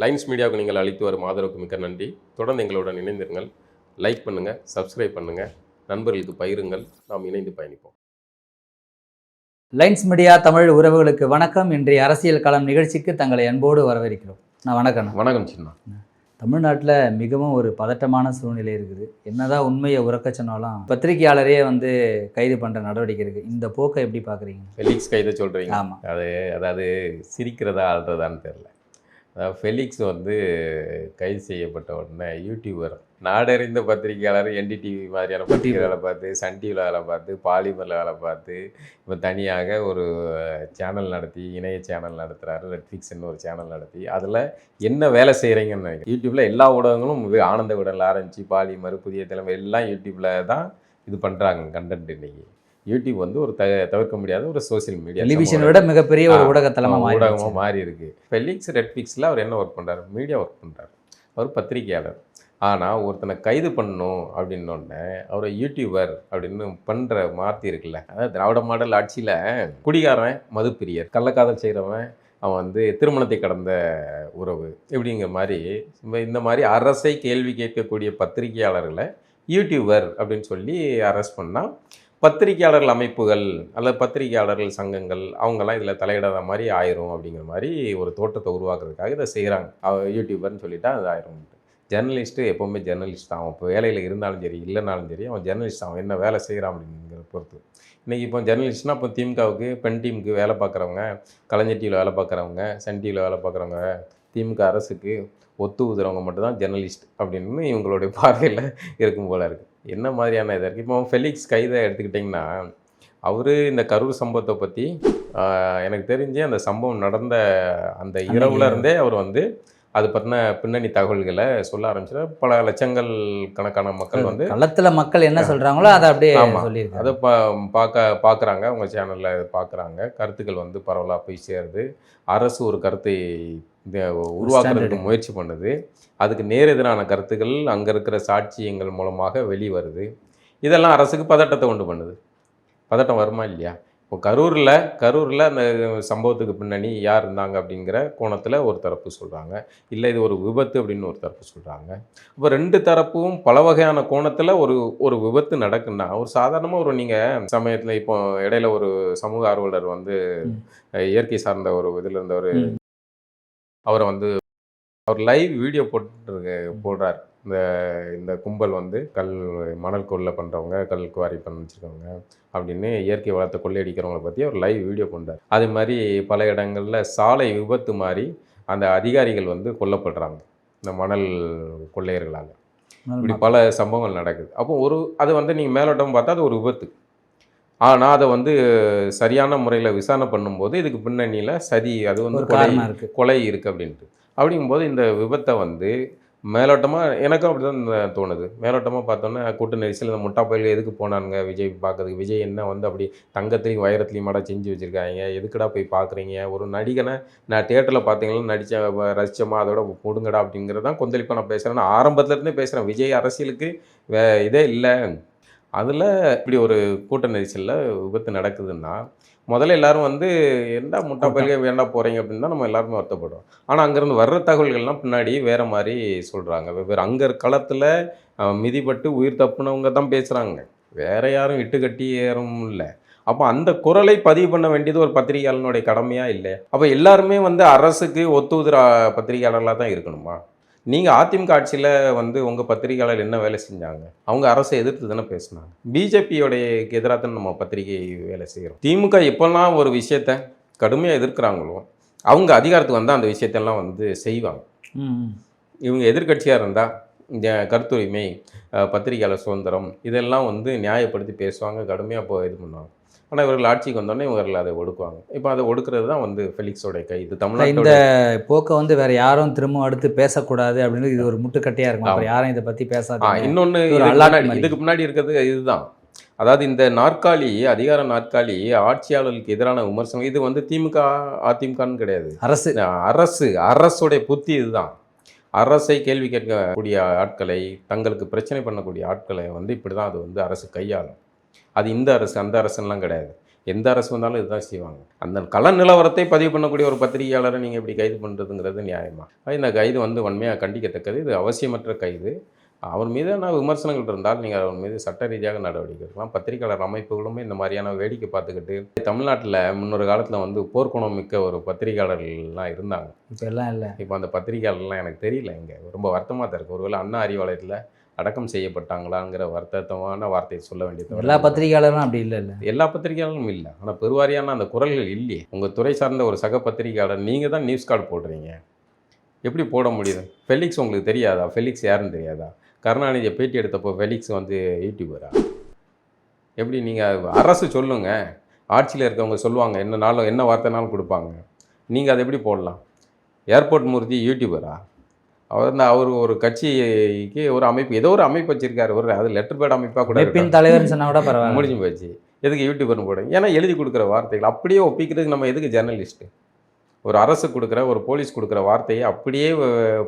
Lines மீடியாவுக்கு நீங்கள் அளித்து வரும் ஆதரவுக்கு மிக்க நன்றி. தொடர்ந்து எங்களுடன் இணைந்திருங்கள். லைக் பண்ணுங்கள் சப்ஸ்கிரைப் பண்ணுங்கள் நண்பர்களுக்கு பகிருங்கள். நாம் இணைந்து பயணிப்போம். லைன்ஸ் மீடியா தமிழ் உறவுகளுக்கு வணக்கம். இன்றைய அரசியல் களம் நிகழ்ச்சிக்கு தங்களை அன்போடு வரவேற்கிறோம். நான் வணக்கம் வணக்கம் சின்ன. தமிழ்நாட்டில் மிகவும் ஒரு பதட்டமான சூழ்நிலை இருக்குது. என்னதான் உண்மையை உறக்க சொன்னாலும் பத்திரிகையாளரே வந்து கைது பண்ணுற நடவடிக்கை இருக்குது இந்த போக்கை எப்படி பார்க்குறீங்க? ஃபெலிக்ஸ் கைதை சொல்கிறீங்க ஆமாம் அது அதாவது சிரிக்கிறதா ஆள்றதான்னு தெரில அதாவது ஃபெலிக்ஸ் வந்து கைது செய்யப்பட்ட உடனே யூடியூபர் நாடறிந்த பத்திரிகையாளர் என்டிடிவி மாதிரியான பத்திரிகைகளை பார்த்து சன் டிவியில் வேலை பார்த்து பாலிமரில் வேலை பார்த்து இப்போ தனியாக ஒரு சேனல் நடத்தி இணைய சேனல் நடத்துகிறாரு நெட்ஃப்ளிக்ஸ்னு ஒரு சேனல் நடத்தி அதில் என்ன வேலை செய்கிறீங்கன்னு நினைக்கிறேன் யூடியூப்பில் எல்லா ஊடகங்களும் ஆனந்த விடல் ஆரம்பிச்சு பாலிமர் புதிய தலைமை எல்லாம் யூடியூப்பில் தான் இது பண்ணுறாங்க கண்டென்ட் இன்னைக்கு. யூடியூப் வந்து ஒரு த தவிர்க்க முடியாத ஒரு சோஷியல் மீடியா டெலிவிஷனை விட மிகப்பெரிய ஒரு ஊடகத்தலமாக ஊடகமாக மாறி இருக்கு ஃபெலிக்ஸ் ரெட்ஃபிக்ஸில் அவர் என்ன ஒர்க் பண்ணுறாரு மீடியா ஒர்க் பண்ணுறாரு அவர் பத்திரிகையாளர். ஆனால் ஒருத்தனை கைது பண்ணணும் அப்படின்னோடனே அவரை யூடியூபர் அப்படின்னு பண்ணுற மாற்றி இருக்குல்ல அதாவது திராவிட மாடல் ஆட்சியில் குடிகாரன் மதுப்பிரியர் கள்ளக்காதல் செய்கிறவன் அவன் வந்து திருமணத்தை கடந்த உறவு இப்படிங்கிற மாதிரி இந்த- இந்த மாதிரி அரசை கேள்வி கேட்கக்கூடிய பத்திரிகையாளர்களை யூடியூபர் அப்படின்னு சொல்லி அரெஸ்ட் பண்ணால் பத்திரிகையாளர்கள் அமைப்புகள் அல்லது பத்திரிகையாளர்கள் சங்கங்கள் அவங்கெல்லாம் இதில் தலையிடாத மாதிரி ஆயிரும் அப்படிங்கிற மாதிரி ஒரு தோட்டத்தை உருவாக்குறதுக்காக இதை செய்கிறாங்க. யூடியூபர்னு சொல்லிட்டா அது ஆயிரும். ஜெர்னலிஸ்ட்டு எப்போவுமே ஜெர்னலிஸ்ட் தான். அவன் இப்போ வேலையில் இருந்தாலும் சரி இல்லைனாலும் சரி அவன் ஜெர்னலிஸ்ட் அவன் என்ன வேலை செய்கிறான் அப்படிங்கிற பொறுத்து. இன்றைக்கி இப்போ ஜெர்னலிஸ்ட்னா இப்போ திமுகவுக்கு பெண் டீமுக்கு வேலை பார்க்குறவங்க கலைஞர் டிவியில் வேலை பார்க்குறவங்க சன் டிவியில் வேலை பார்க்குறவங்க திமுக அரசுக்கு ஒத்து ஊதுறவங்க மட்டும்தான் ஜெர்னலிஸ்ட் அப்படின்னு இவங்களுடைய பார்வையில் இருக்கும் போல இருக்குது என்ன மாதிரியான இதாக இருக்குது இப்போ ஃபெலிக்ஸ் கைதை எடுத்துக்கிட்டிங்கன்னா அவர் இந்த கரூர் சம்பவத்தை பற்றி எனக்கு தெரிஞ்சு அந்த சம்பவம் நடந்த அந்த இரவுல இருந்தே அவர் வந்து அது பற்றின பின்னணி தகவல்களை சொல்ல ஆரம்பிச்சு பல லட்சங்கள் கணக்கான மக்கள் வந்து களத்தில் மக்கள் என்ன சொல்கிறாங்களோ அதை அப்படியே அதை பா பார்க்க பார்க்குறாங்க. அவங்க சேனலில் பார்க்குறாங்க. கருத்துக்கள் வந்து பரவலாக போய் சேருது. அரசு ஒரு கருத்தை இந்த உருவாக்குறதுக்கு. முயற்சி பண்ணுது. அதுக்கு நேர் எதிரான கருத்துக்கள் அங்கே இருக்கிற சாட்சியங்கள் மூலமாக வெளிவருது. இதெல்லாம் அரசுக்கு பதட்டத்தை உண்டு பண்ணுது. பதட்டம் வருமா இல்லையா? இப்போ கரூரில் கரூரில் அந்த சம்பவத்துக்கு பின்னணி யார் இருந்தாங்க அப்படிங்கிற கோணத்தில் ஒரு தரப்பு சொல்கிறாங்க இல்லை இது ஒரு விபத்து அப்படின்னு ஒரு தரப்பு சொல்கிறாங்க இப்போ ரெண்டு தரப்பும் பல வகையான கோணத்தில் ஒரு ஒரு விபத்து நடக்குன்னா ஒரு சாதாரணமாக ஒரு நீங்கள் சமயத்தில் இப்போ இடையில ஒரு சமூக ஆர்வலர் வந்து இயற்கை சார்ந்த ஒரு இதில் இருந்தவர். அவரை வந்து அவர் லைவ் வீடியோ போட்டு போடுறார். இந்த இந்த கும்பல் வந்து கல் மணல் கொள்ளை பண்ணுறவங்க கல் குவாரி பண்ண வச்சுருக்கவங்க அப்படின்னு இயற்கை வளத்தை கொள்ளையடிக்கிறவங்களை பற்றி அவர் லைவ் வீடியோ பண்ணுறார் அது மாதிரி பல இடங்களில் சாலை விபத்து மாதிரி அந்த அதிகாரிகள் வந்து கொல்லப்படுறாங்க இந்த மணல் கொள்ளையர்களால். இப்படி பல சம்பவங்கள் நடக்குது. அப்போ ஒரு அது வந்து நீங்கள் மேலோட்டம் பார்த்தா அது ஒரு விபத்து. ஆனால் அதை வந்து சரியான முறையில் விசாரணை பண்ணும்போது இதுக்கு பின்னணியில் சதி அது வந்து கொலை கொலை இருக்குது அப்படின்ட்டு. அப்படிங்கும்போது இந்த விபத்தை வந்து மேலோட்டமாக எனக்கும் அப்படி தான் தோணுது. மேலோட்டமாக பார்த்தோன்னே கூட்ட நெரிசல் இந்த முட்டா பயில எதுக்கு போனானுங்க? விஜய் பார்க்கறதுக்கு விஜய் என்ன வந்து அப்படி தங்கத்துலேயும் வைரத்துலையும் மாட செஞ்சு வச்சுருக்காங்க. எதுக்குடா போய் பார்க்குறீங்க? ஒரு நடிகனை நான் தேட்டரில் பார்த்தீங்கன்னா நடித்த ரசிச்சோமா? அதோட கொடுங்கடா அப்படிங்கிறது தான் கொந்தளிப்பாக நான் பேசுகிறேன் நான் ஆரம்பத்துல இருந்தே பேசுகிறேன் விஜய் அரசியலுக்கு வே இதே இல்லை. அதில் இப்படி ஒரு கூட்ட நெரிசலில் விபத்து நடக்குதுன்னா முதல்ல எல்லாரும் வந்து என்ன முட்டா பயில்க வேண்டா போகிறீங்க அப்படின்னு தான் நம்ம எல்லாருமே வருத்தப்படுறோம். ஆனால் அங்கேருந்து வர்ற தகவல்கள்லாம் பின்னாடி வேற மாதிரி சொல்கிறாங்க வெவ்வேறு அங்கே களத்தில் மிதிப்பட்டு உயிர் தப்புனவங்க தான் பேசுகிறாங்க வேற யாரும் இட்டு கட்டி ஏறும் இல்லை. அப்போ அந்த குரலை பதிவு பண்ண வேண்டியது ஒரு பத்திரிகையாளனுடைய கடமையா இல்லை அப்போ எல்லாருமே வந்து அரசுக்கு ஒத்துதுற பத்திரிகையாளர்களாக தான் இருக்கணுமா? நீங்கள் அதிமுக ஆட்சியில் வந்து உங்கள் பத்திரிகையாளர் என்ன வேலை செஞ்சாங்க? அவங்க அரசை எதிர்த்து தானே பேசினாங்க. பிஜேபியோடைய எதிராக தான் நம்ம பத்திரிகை வேலை செய்கிறோம் திமுக எப்போல்லாம் ஒரு விஷயத்த கடுமையாக எதிர்க்கிறாங்களோ அவங்க அதிகாரத்துக்கு வந்தால் அந்த விஷயத்தெல்லாம் வந்து செய்வாங்க. இவங்க எதிர்க்கட்சியாக இருந்தால் இந்த கருத்துரிமை பத்திரிகையாளர் சுதந்திரம் இதெல்லாம் வந்து நியாயப்படுத்தி பேசுவாங்க கடுமையாக இப்போ இது பண்ணுவாங்க. ஆனால் இவர்கள் ஆட்சிக்கு வந்தோடனே இவர்கள் அதை ஒடுக்குவாங்க. இப்போ அதை ஒடுக்குறது தான் வந்து ஃபெலிக்ஸோட கை. இது இந்த தமிழ்நாட்டோட போக்கை வந்து வேற யாரும் திரும்ப அடுத்து பேசக்கூடாது அப்படின்னு இது ஒரு முட்டுக்கட்டையா இருக்கும். அப்புறம் யாரும் இதை பத்தி ஆ பேசாதீங்க இன்னொன்று. இதுக்கு முன்னாடி இருக்கிறது இதுதான். அதாவது இந்த நாற்காலி அதிகார நாற்காலி ஆட்சியாளர்களுக்கு எதிரான விமர்சனம். இது வந்து திமுக அதிமுகன்னு கிடையாது. அரசு. அரசு அரசுடைய புத்தி இதுதான். அரசை கேள்வி கேட்கக்கூடிய ஆட்களை தங்களுக்கு பிரச்சனை பண்ணக்கூடிய ஆட்களை வந்து இப்படி தான் அது வந்து அரசு கையாளும். அது இந்த அரசு அந்த அரசுலாம் கிடையாது. எந்த அரசு வந்தாலும் இதுதான் செய்வாங்க. அந்த கள நிலவரத்தை பதிவு பண்ணக்கூடிய ஒரு பத்திரிகையாளரை நீங்கள் இப்படி கைது பண்ணுறதுங்கிறது நியாயமா? இந்த கைது வந்து வன்மையாக கண்டிக்கத்தக்கது. இது அவசியமற்ற கைது. அவர் மீதான விமர்சனங்கள் இருந்தால் நீங்கள் அவர் மீது சட்ட ரீதியாக நடவடிக்கை எடுக்கலாம். பத்திரிகையாளர் அமைப்புகளுமே இந்த மாதிரியான வேடிக்கை பார்த்துக்கிட்டு தமிழ்நாட்டில் முன்னொரு காலத்தில் வந்து போர்க்குணம் மிக்க ஒரு பத்திரிகையாளர்கள்லாம் இருந்தாங்க. இப்போ எல்லாம் இல்லை. இப்போ அந்த பத்திரிகையாளர்லாம் எனக்கு தெரியல இங்கே. ரொம்ப வருத்தமாக தான் இருக்குது ஒருவேளை அண்ணா அறிவாலயத்தில் அடக்கம் செய்யப்பட்டாங்களாங்கிற வருத்தமான வார்த்தையை சொல்ல வேண்டியது எல்லா பத்திரிகையாளரும் அப்படி இல்லை இல்லை? எல்லா பத்திரிகையாளரும் இல்லை. ஆனால் பெருவாரியான அந்த குரல்கள் இல்லையே. உங்கள் துறை சார்ந்த ஒரு சக பத்திரிகையாளர் நீங்கள் தான் நியூஸ் கார்டு போடுறீங்க. எப்படி போட முடியுது ஃபெலிக்ஸ் உங்களுக்கு தெரியாதா? ஃபெலிக்ஸ் யாருன்னு தெரியாதா? கருணாநிதியை பேட்டி எடுத்தப்போ ஃபெலிக்ஸ் வந்து யூடியூபரா எப்படி நீங்கள் அரசு சொல்லுங்க. ஆட்சியில் இருக்கவங்க சொல்லுவாங்க என்ன நாளும் என்ன வார்த்தைனாலும் கொடுப்பாங்க. நீங்கள் அதை எப்படி போடலாம்? ஏர்போர்ட் மூர்த்தி யூடியூபரா அவர் வந்து அவர் ஒரு கட்சிக்கு ஒரு அமைப்பு ஏதோ ஒரு அமைப்பு வச்சிருக்காரு. ஒரு அது லெட்டர் பேட் அமைப்பாக கூட. வெப்பின் தலைவர்னு சொன்னா கூட பரவாயில்ல. முடிஞ்சு போச்சு. எதுக்கு யூடியூபர்னு போடுங்க ஏன்னா எழுதி கொடுக்குற வார்த்தைகள். அப்படியே ஒப்பிக்கிறதுக்கு நம்ம எதுக்கு ஜெர்னலிஸ்ட்டு ஒரு அரசு கொடுக்குற ஒரு போலீஸ் கொடுக்குற வார்த்தையை அப்படியே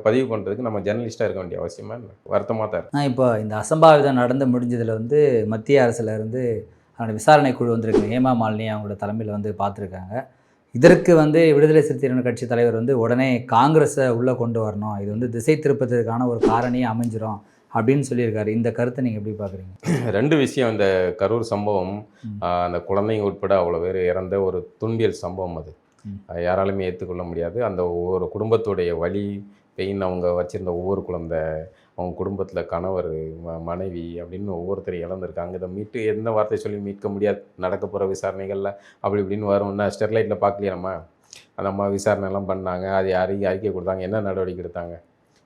பதிவு பண்ணுறதுக்கு நம்ம ஜெர்னலிஸ்ட்டாக இருக்க வேண்டிய அவசியமா இல்லை? வருத்தமாக தான் இருக்கு. ஆ இப்போ இந்த அசம்பாவிதம் நடந்து முடிஞ்சதில் வந்து மத்திய அரசுல இருந்து அவனோட விசாரணை குழு வந்திருக்கு ஹேமா மாலினி அவங்களோட தலைமையில் வந்து பார்த்துருக்காங்க. இதற்கு வந்து விடுதலை சிறுத்தைகள் கட்சி தலைவர் வந்து உடனே காங்கிரஸை உள்ளே கொண்டு வரணும். இது வந்து திசை திருப்பத்துக்கான ஒரு காரணியே அமைஞ்சிரும் அப்படின்னு சொல்லியிருக்காரு. இந்த கருத்தை நீங்கள் எப்படி பார்க்குறீங்க? ரெண்டு விஷயம். இந்த கரூர் சம்பவம் அந்த குழந்தைங்க உட்பட அவ்வளோ பேர் இறந்த ஒரு துன்பியல் சம்பவம் அது. யாராலுமே ஏற்றுக்கொள்ள முடியாது. அந்த ஒவ்வொரு குடும்பத்துடைய வலி பெயின் அவங்க வச்சிருந்த ஒவ்வொரு குழந்தை அவங்க குடும்பத்தில் கணவர் ம- மனைவி அப்படின்னு ஒவ்வொருத்தரும் இழந்திருக்காங்க. இதை மீட்டு எந்த வார்த்தை சொல்லி மீட்க முடியாது? நடக்க போகிற விசாரணைகளில் அப்படி இப்படின்னு வரும்னா ஸ்டெர்லைட்டில் பார்க்கலையா நம்ம? அந்த அம்மா விசாரணை எல்லாம் பண்ணாங்க. அது அறிக்கை அறிக்கை கொடுத்தாங்க. என்ன நடவடிக்கை எடுத்தாங்க?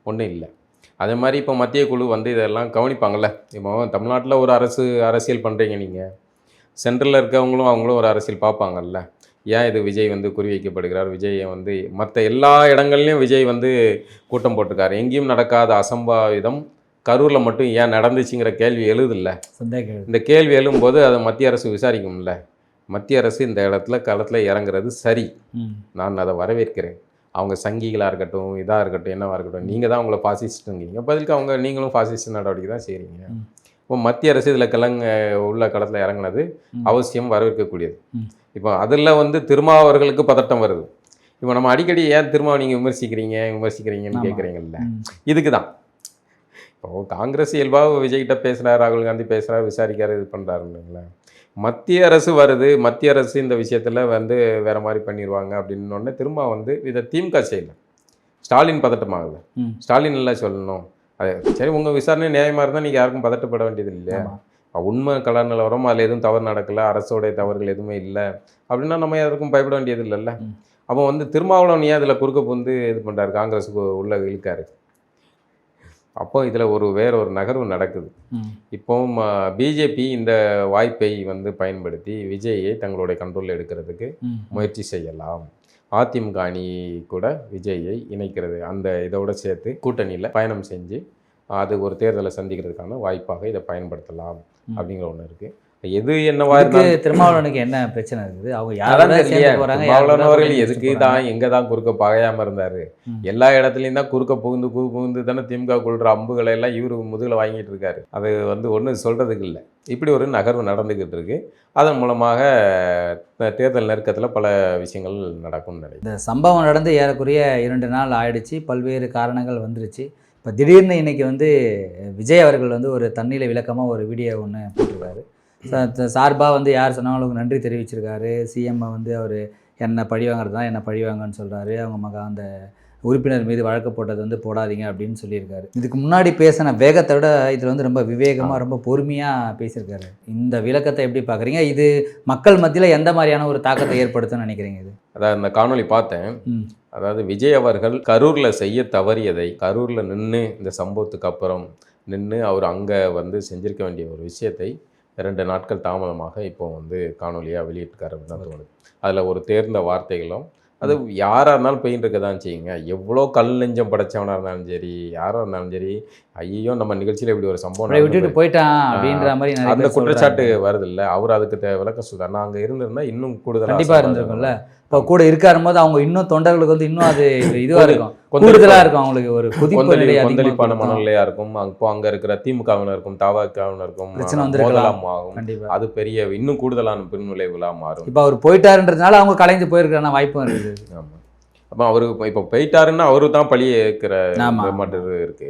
ஒன்றும் இல்லை. அதே மாதிரி இப்போ மத்திய குழு வந்து இதெல்லாம் கவனிப்பாங்கள்ல இப்போ தமிழ்நாட்டில் ஒரு அரசு அரசியல் பண்ணுறீங்க நீங்கள் சென்ட்ரலில் இருக்கவங்களும் அவங்களும் ஒரு அரசியல் பார்ப்பாங்கல்ல? ஏன் இது விஜய் வந்து குறிவைக்கப்படுகிறார்? விஜயை வந்து மற்ற எல்லா இடங்கள்லையும் விஜய் வந்து கூட்டம் போட்டிருக்காரு. எங்கேயும் நடக்காத அசம்பாவிதம் கரூரில் மட்டும் ஏன் நடந்துச்சுங்கிற கேள்வி எழுதில்ல? இந்த கேள்வி எழும்போது அதை மத்திய அரசு விசாரிக்கும்ல? மத்திய அரசு இந்த இடத்துல களத்தில் இறங்குறது சரி. நான் அதை வரவேற்கிறேன். அவங்க சங்கிகளாக இருக்கட்டும் இதாக இருக்கட்டும் என்னவா இருக்கட்டும் நீங்கள் தான் அவங்கள ஃபாசிஸ்ட்டுங்கீங்க பதிலுக்கு அவங்க நீங்களும் ஃபாசிஸ்ட் நடவடிக்கை தான் செய்கிறீங்க. இப்போ மத்திய அரசு இதில் கிளங்க உள்ள களத்தில் இறங்குனது. அவசியம் வரவேற்கக்கூடியது. இப்போ அதில் வந்து திருமாவர்களுக்கு பதட்டம் வருது. இப்போ நம்ம அடிக்கடி ஏன் திருமாவை நீங்கள் விமர்சிக்கிறீங்க விமர்சிக்கிறீங்கன்னு. கேட்குறீங்கல்ல? இதுக்கு தான். இப்போ காங்கிரஸ் இயல்பாக விஜய்கிட்ட பேசுகிறார் ராகுல் காந்தி பேசுகிறார் விசாரிக்காரு இது பண்ணுறாருங்களா மத்திய அரசு வருது மத்திய அரசு இந்த விஷயத்தில் வந்து வேற மாதிரி பண்ணிடுவாங்க அப்படின்னு உடனே திரும்ப வந்து இதை திமுக செய்யல. ஸ்டாலின் பதட்டமாகுது ம். ஸ்டாலின் இல்லை சொல்லணும். அது சரி உங்கள் விசாரணை நியாயமாக இருந்தால் நீங்கள் யாருக்கும் பதட்டப்பட வேண்டியது இல்லையா. உண்மை கலா நிலவரம் அதில் எதுவும் தவறு நடக்கல அரசோடைய தவறுகள் எதுவுமே இல்லை. அப்படின்னா நம்ம யாருக்கும் பயப்பட வேண்டியது இல்லைல்ல. அப்போ வந்து திருமாவளவன் ஏன் அதில் குறுக்க புந்து இது பண்ணுறாரு காங்கிரஸுக்கு உள்ள இழுக்காரு. அப்போ இதில் ஒரு வேற ஒரு நகர்வு நடக்குது. இப்போ பிஜேபி இந்த வாய்ப்பை வந்து பயன்படுத்தி விஜயை தங்களுடைய கண்ட்ரோலில் எடுக்கிறதுக்கு முயற்சி செய்யலாம். அதிமுக அணி கூட விஜயை இணைக்கிறது அந்த இதோட சேர்த்து கூட்டணியில் பயணம் செஞ்சு அது ஒரு தேர்தலை சந்திக்கிறதுக்கான வாய்ப்பாக இதை பயன்படுத்தலாம். அப்படிங்கிற ஒன்று இருக்குது எது என்னவா இருந்தாலும் திருமாவளவனுக்கு என்ன பிரச்சனை இருக்குது? அவங்க யாரும் போறாங்க எதுக்கு தான் எங்க தான் குறுக்க பகையாம இருந்தாரு. எல்லா இடத்துலையும் தான் குறுக்க புகுந்து கு புகுந்து தானே திமுக கொள்ற அம்புகளை எல்லாம் இவரு முதுகுல வாங்கிட்டு இருக்காரு. அது வந்து ஒன்றும் சொல்றதுக்கு இல்லை. இப்படி ஒரு நகர்வு நடந்துகிட்டு இருக்கு. அதன் மூலமாக தேர்தல் நெருக்கத்தில் பல விஷயங்கள் நடக்கும்னு நினைக்கிறேன். இந்த சம்பவம் நடந்து ஏறக்குறைய இரண்டு நாள் ஆயிடுச்சு. பல்வேறு காரணங்கள் வந்துருச்சு. இப்போ திடீர்னு இன்னைக்கு வந்து விஜய் அவர்கள் வந்து ஒரு தண்ணியில் விளக்கமாக ஒரு வீடியோ ஒன்று போட்டிருக்காரு. சார்பாக வந்து யார் சொன்னாலும் நன்றி தெரிவிச்சிருக்காரு. சிஎம் வந்து அவர் என்னை பழி வாங்குறது தான் என்னை பழி வாங்கன்னு சொல்கிறாரு அவங்க மக அந்த உறுப்பினர் மீது வழக்கு போட்டது வந்து போடாதீங்க அப்படின்னு சொல்லியிருக்காரு. இதுக்கு முன்னாடி பேசின வேகத்தை விட இதில் வந்து ரொம்ப விவேகமாக ரொம்ப பொறுமையாக பேசியிருக்காரு. இந்த விளக்கத்தை எப்படி பார்க்குறீங்க இது மக்கள் மத்தியில் எந்த மாதிரியான ஒரு தாக்கத்தை ஏற்படுத்தும்னு நினைக்கிறீங்க இது? அதாவது இந்த காணொளி பார்த்தேன். அதாவது விஜய் அவர்கள் கரூரில் செய்ய தவறியதை கரூரில் நின்று இந்த சம்பவத்துக்கு அப்புறம் நின்று அவர் அங்கே வந்து செஞ்சிருக்க வேண்டிய ஒரு விஷயத்தை ரெண்டு நாட்கள் தாமதமாக இப்போ வந்து காணொலியாக வெளியிட்டிருக்காரு அப்படின்னு தான் தோணுது. அதில் ஒரு தேர்ந்த வார்த்தைகளும் அது யாராக இருந்தாலும் பெயின் இருக்க தான் செய்யுங்க. எவ்வளோ கல் நெஞ்சம் படைச்சவனாக இருந்தாலும் சரி யாராக இருந்தாலும் சரி ஐயோ நம்ம நிகழ்ச்சியில் இப்படி ஒரு சம்பவம் விட்டுட்டு. போயிட்டான் அப்படின்ற மாதிரி அந்த குற்றச்சாட்டு. வருது இல்லை அவர் அதுக்கு விளக்கம் சொல்றாரு. நான் அங்கே இருந்திருந்தா இன்னும் கூடுதல் கண்டிப்பா இருந்திருக்கும்ல. இப்போ கூட இருக்காரும் போது அவங்க இன்னும் தொண்டர்களுக்கு வந்து இன்னும் அது இதுவா கொந்தளி- இருக்கும். கொந்தளிப்பா- கூடுதலா இருக்கும் அவங்களுக்கு ஒரு கொதிப்பு கொந்தளிப்பான கொடுக்கும். மனநிலையா இருக்கும். அப்போ அங்க இருக்கிற திமுகவினருக்கும் தவாகவினருக்கும் பிரச்சனை. மோதலாம் ஆகும். அது பெரிய இன்னும் கூடுதலான பின்விளைவுகளா மாறும். இப்போ அவர் போயிட்டாருன்றதுனால அவங்க கலைஞ்சு போயிருக்கான வாய்ப்பும் இருக்குது ஆமா. அப்போ அவரு இப்ப- போயிட்டாருன்னா அவரு தான் ஆமா. மட்டும் இருக்கு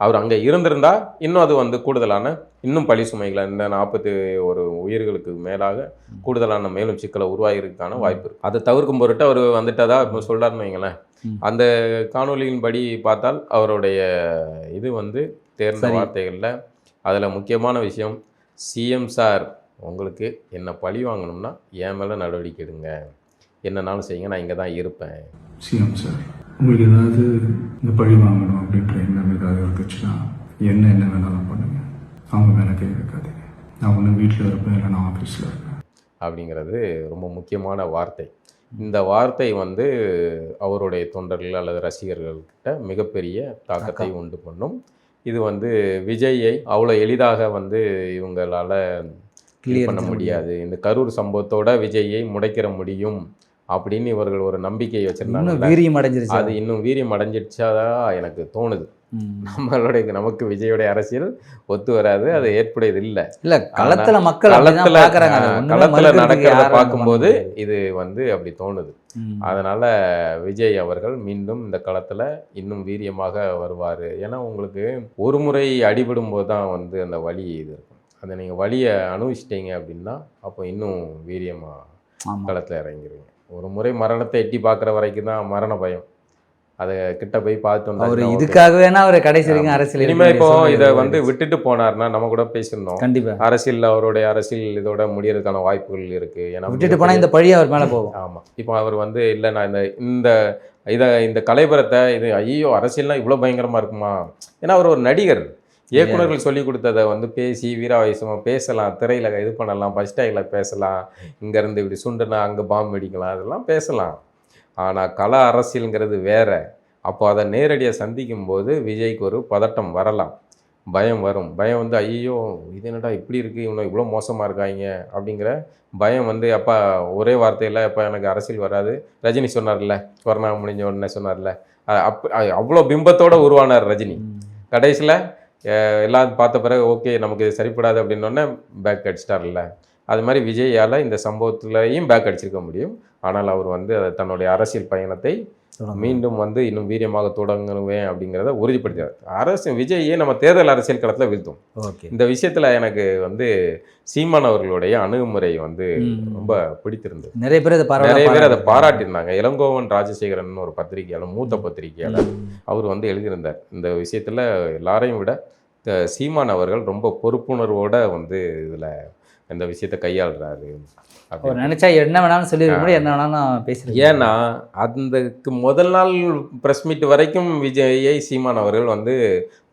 அவர் அங்க இருந்திருந்தா இன்னும் அது வந்து கூடுதலான இன்னும் பழி சுமைகளை இந்த நாற்பத்தி ஒரு உயிர்களுக்கு மேலாக கூடுதலான மேலும் சிக்கலை உருவாகிறதுக்கான வாய்ப்பு இருக்கு அதை தவிர்க்கும் பொருட்டு அவர் வந்துட்டதா இப்போ சொல்றாருன்னு வைங்களேன். அந்த காணொலியின் படி பார்த்தால் அவருடைய இது வந்து தேர்ந்த. வார்த்தைகளில் அதில் முக்கியமான விஷயம் சிஎம் சார் உங்களுக்கு என்ன பழி வாங்கணும்னா என் மேலே நடவடிக்கை எடுங்க என்னன்னாலும் செய்யுங்க நான் இங்கே தான் இருப்பேன் சிஎம் சார் உங்களுக்கு ஏதாவது இந்த பழி வாங்கணும் அப்படின்ற எண்ணம் ஏதாவது இருந்துச்சுன்னா என்ன என்ன வேணாலும் பண்ணுங்க. அவங்க மேலே கை வைக்காதீங்க. நான் ஒன்று வீட்டில் இருப்பேன் இல்லை நான் ஆஃபீஸில் இருப்பேன். அப்படிங்கிறது ரொம்ப முக்கியமான வார்த்தை. இந்த வார்த்தை வந்து அவருடைய தொண்டர்கள் அல்லது ரசிகர்கள்கிட்ட மிகப்பெரிய தாக்கத்தை உண்டு பண்ணும். இது வந்து விஜயை அவ்வளோ எளிதாக வந்து இவங்களால Clear பண்ண பண்ண முடியாது. இந்த கரூர் சம்பவத்தோட விஜயை முடைக்கிற முடியும். அப்படின்னு இவர்கள் ஒரு நம்பிக்கை வச்சிருந்தாங்க வீரியம் அடைஞ்சிருச்சு? அது இன்னும் வீரியம் அடைஞ்சிடுச்சாதான் எனக்கு தோணுது. நம்மளுடைய நமக்கு விஜயோடைய அரசியல் ஒத்து வராது அது ஏற்புடையது இல்லை இல்ல களத்துல மக்கள் களத்துல களத்துல நடக்கிறத பார்க்கும்போது. இது வந்து அப்படி தோணுது. அதனால விஜய் அவர்கள் மீண்டும் இந்த களத்துல இன்னும் வீரியமாக வருவார். ஏன்னா உங்களுக்கு ஒரு முறை அடிபடும் போது தான் வந்து அந்த வலி இது இருக்கும். அதை நீங்க வலியை அனுபவிச்சிட்டீங்க அப்படின்னா அப்போ இன்னும் வீரியமா ஆமா. களத்துல இறங்கிருவீங்க. ஒரு முறை மரணத்தை எட்டி பார்க்குற வரைக்கும் தான் மரண பயம். அதை கிட்ட போய் பார்த்து அவரு. இதுக்காகவே அவர் கடைசி வரைக்கும் அரசியல் இனிமே இருக்க இப்போ இதை வந்து. விட்டுட்டு போனார்னா நம்ம கூட பேசியிருந்தோம். கண்டிப்பா. அரசியல் அவருடைய அரசியல் இதோட முடியறதுக்கான வாய்ப்புகள் இருக்கு. ஏன்னா விட்டுட்டு போனா இந்த பழி அவர் மேல போகும். ஆமா. இப்போ அவர் வந்து இல்லை நான் இந்த இந்த இதை இந்த கலைபரத்தை இது ஐயோ அரசியல்னா இவ்வளோ பயங்கரமா இருக்குமா? ஏன்னா அவர் ஒரு நடிகர். இயக்குனர்கள் சொல்லி கொடுத்ததை வந்து பேசி வீராவேசமாக பேசலாம் திரையில இது பண்ணலாம் ஃபஸ்ட் ஸ்டைல பேசலாம் இங்கேருந்து இப்படி சுண்டுனா அங்கே பாம்பு வெடிக்கலாம் அதெல்லாம் பேசலாம். ஆனால் கல அரசியலுங்கிறது வேற. அப்போ அதை நேரடியாக சந்திக்கும் போது விஜய்க்கு ஒரு பதட்டம் வரலாம். பயம் வரும். பயம் வந்து ஐயோ இது என்னடா இப்படி இருக்குது இவனை இவ்வளோ மோசமாக இருக்காங்க அப்படிங்கிற பயம் வந்து அப்பா ஒரே வார்த்தையில் அப்போ எனக்கு அரசியல் வராது. ரஜினி சொன்னார்ல கொரோனா முடிஞ்ச உடனே சொன்னார்ல. அப் அவ்வளோ பிம்பத்தோட உருவானார் ரஜினி. கடைசியில் எல்லாம் பார்த்த பிறகு ஓகே நமக்கு இது சரிப்படாது அப்படின்னோடனே பேக் அடிச்சிட்டார்ல. அது மாதிரி விஜயால் இந்த சம்பவத்துலையும் பேக் அடிச்சிருக்க முடியும். ஆனால் அவர் வந்து தன்னுடைய அரசியல் பயணத்தை மீண்டும் வந்து இன்னும் வீரியமாக தொடங்குவேன் அப்படிங்கிறத உறுதிப்படுத்தினார். அரசு விஜயே நம்ம தேர்தல் அரசியல் களத்தில் வீழ்த்தும் இந்த விஷயத்தில் எனக்கு வந்து சீமான் அவர்களுடைய அணுகுமுறை வந்து. ரொம்ப பிடித்திருந்தது. நிறைய பேர் அதை நிறைய பேர் அதை பாராட்டியிருந்தாங்க. இளங்கோவன் ராஜசேகரன் ஒரு பத்திரிகையாளர் மூத்த பத்திரிகையாளர் அவர் வந்து எழுதியிருந்தார். இந்த விஷயத்தில் எல்லாரையும் விட சீமான் அவர்கள் ரொம்ப பொறுப்புணர்வோட வந்து இதில் இந்த விஷயத்தை கையாளுறாரு. அவர். நினைச்சா என்ன வேணாலும் சொல்லி முடியும் என்ன வேணாலும் பேசுறேன் ஏன்னா அதுக்கு முதல் நாள் ப்ரெஸ் மீட் வரைக்கும் விஜயை சீமான் அவர்கள் வந்து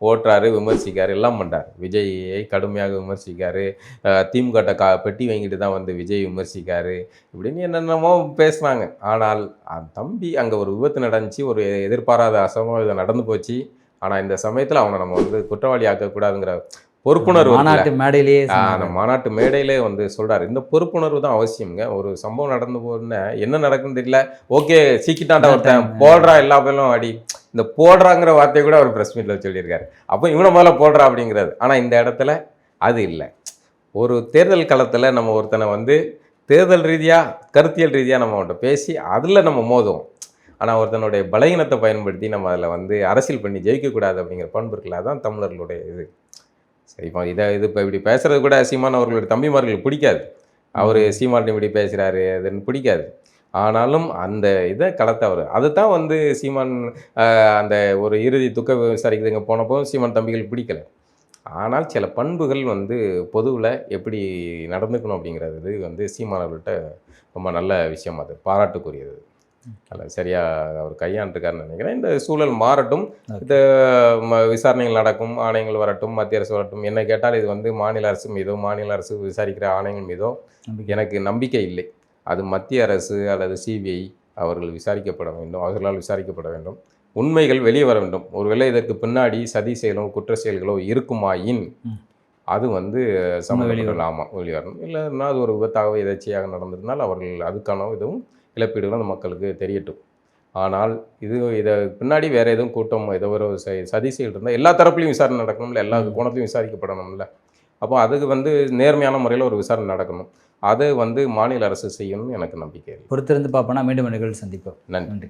ஓட்டுறாரு விமர்சிக்காரு எல்லாம் பண்றாரு. விஜயை கடுமையாக விமர்சிக்காரு அஹ் திமுக கா பெட்டி வாங்கிட்டு தான் வந்து விஜய் விமர்சிக்காரு இப்படின்னு என்னென்னமோ பேசுனாங்க ஆனால் அந்த தம்பி அங்கே ஒரு விபத்து நடந்துச்சு ஒரு எதிர்பாராத அசம்பாவிதம் நடந்து போச்சு. ஆனால் இந்த சமயத்தில் அவனை நம்ம வந்து குற்றவாளி ஆக்கக்கூடாதுங்கிற பொறுப்புணர்வு? மாநாட்டு மேடையிலேயே. அந்த மாநாட்டு மேடையிலே வந்து சொல்றாரு. இந்த பொறுப்புணர்வு தான் அவசியம்ங்க. ஒரு சம்பவம் நடந்து போதுன்னு என்ன நடக்குன்னு தெரியல. ஓகே சீக்கிட்டாண்ட ஒருத்தன். போடுறா எல்லா பேரும் அடி. இந்த போடுறாங்கிற வார்த்தையை கூட அவர் பிரஸ் மீட்ல சொல்லியிருக்காரு. அப்போ இவனை மேல போடுறா அப்படிங்கிறது. ஆனா இந்த இடத்துல அது இல்லை. ஒரு தேர்தல் களத்துல நம்ம ஒருத்தனை வந்து தேர்தல் ரீதியா கருத்தியல் ரீதியா நம்ம அவன்கிட்ட பேசி அதுல நம்ம மோதுவோம். ஆனா ஒருத்தனுடைய பலகீனத்தை பயன்படுத்தி நம்ம அதில் வந்து அரசியல் பண்ணி ஜெயிக்கக்கூடாது அப்படிங்கிற பண்பு இருக்குல்ல அதான் தமிழர்களுடைய இது. சரி இப்போ இதை இது இப்போ இப்படி பேசுறது கூட சீமான் அவர்களுடைய தம்பிமார்களுக்கு பிடிக்காது. அவர் சீமான் இப்படி பேசுகிறாரு அதுன்னு பிடிக்காது. ஆனாலும் அந்த இதை களத்தை அவர் அதுதான் வந்து சீமான் அந்த ஒரு இறுதி துக்க விசாரிக்கிறதுங்க போனப்போ சீமான் தம்பிகளுக்கு பிடிக்கல. ஆனால் சில பண்புகள் வந்து பொதுவில் எப்படி நடந்துக்கணும் அப்படிங்கிறது வந்து சீமான் அவர்கள்ட்ட ரொம்ப நல்ல விஷயம் அது பாராட்டுக்குரியது. அதில் சரியாக அவர் கையாண்டுருக்காருன்னு நினைக்கிறேன். இந்த சூழல் மாறட்டும். இந்த விசாரணைகள் நடக்கும் ஆணையங்கள் வரட்டும் மத்திய அரசு வரட்டும். என்ன கேட்டால் இது வந்து மாநில அரசு மீதோ மாநில அரசு விசாரிக்கிற ஆணையங்கள் மீதோ. எனக்கு நம்பிக்கை இல்லை. அது மத்திய அரசு அல்லது சிபிஐ அவர்கள் விசாரிக்கப்பட வேண்டும் அவர்களால் விசாரிக்கப்பட வேண்டும். உண்மைகள் வெளியே வர வேண்டும். ஒருவேளை இதற்கு பின்னாடி சதி செயலோ குற்ற செயல்களோ இருக்குமாயின். அது வந்து வெளியே சம்மந்தப்படலாமா வெளியே வரணும். இல்லைன்னா அது ஒரு விபத்தாக எதாச்சியாக நடந்திருந்தால் அவர்கள் அதுக்கான இதுவும் இழப்பீடுகளும் அந்த மக்களுக்கு தெரியட்டும். ஆனால் இது இதை பின்னாடி வேறு எதுவும் கூட்டம் ஏதோ ஒரு சதி செயல் இருந்தால் எல்லா தரப்புலையும் விசாரணை நடக்கணும்ல எல்லா கோணத்துலையும் விசாரிக்கப்படணும்ல. அப்போ அதுக்கு வந்து நேர்மையான முறையில் ஒரு விசாரணை நடக்கணும். அதை வந்து மாநில அரசு செய்யணும்னு எனக்கு நம்பிக்கை பொறுத்திருந்து பார்ப்போம்னா மீண்டும் நிகழ்வு சந்திப்போம். நன்றி.